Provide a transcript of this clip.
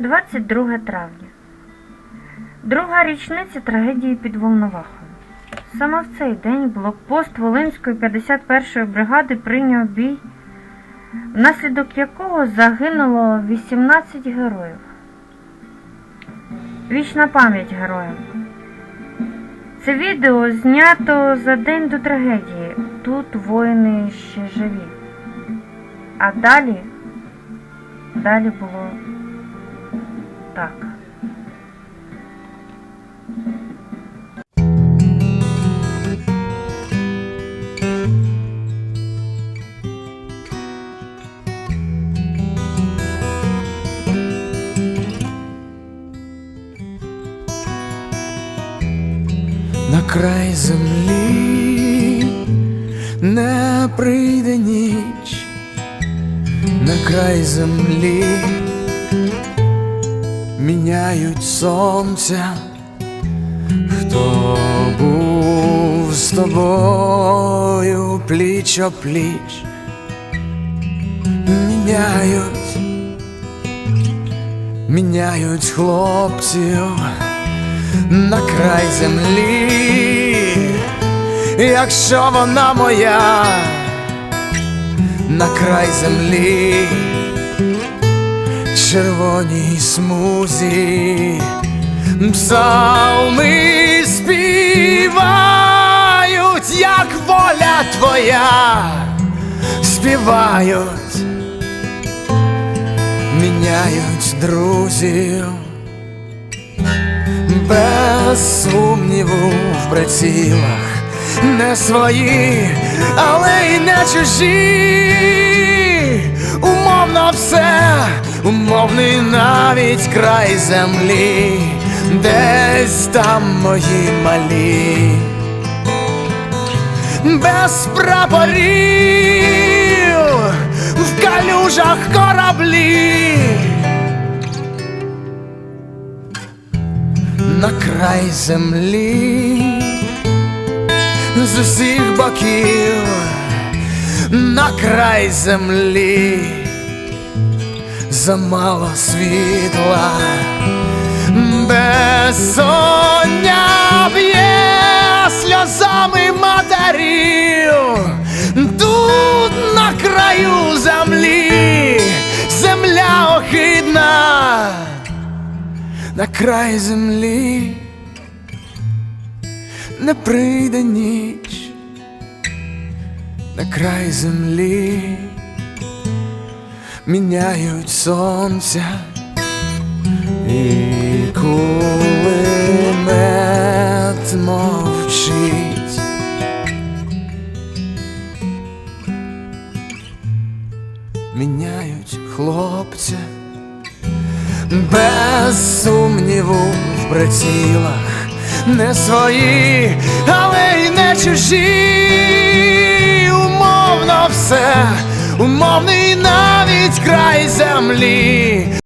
22 травня. Друга річниця трагедії під Волновахою. Саме в цей день блокпост Волинської 51-ї бригади прийняв бій, внаслідок якого загинуло 18 героїв. Вічна пам'ять героям. Це відео знято за день до трагедії. Тут воїни ще живі. А далі, далі було так. на край землі не прийде ніч, на край землі міняють сонця, хто був з тобою пліч о пліч, міняють, міняють хлопців на край землі, якщо вона моя, на край землі, червоній смузі, псалми співають, як воля твоя, співають, міняють друзів. Без сумніву в прицілах не свої, але й не чужі. Умовно все, умовний навіть край землі, десь там мої малі, без прапорів в калюжах кораблі. на край землі. З усіх боків, на край землі, замало світла, безсоння б'є сльозами матерів, тут на краю землі, земля охидна на край землі не прийде ніч, на край землі міняють сонця і кулемет мовчить. Міняють хлопця без сумніву в прицілах не свої, але й не чужі. Умовно все, умовний навіть край землі.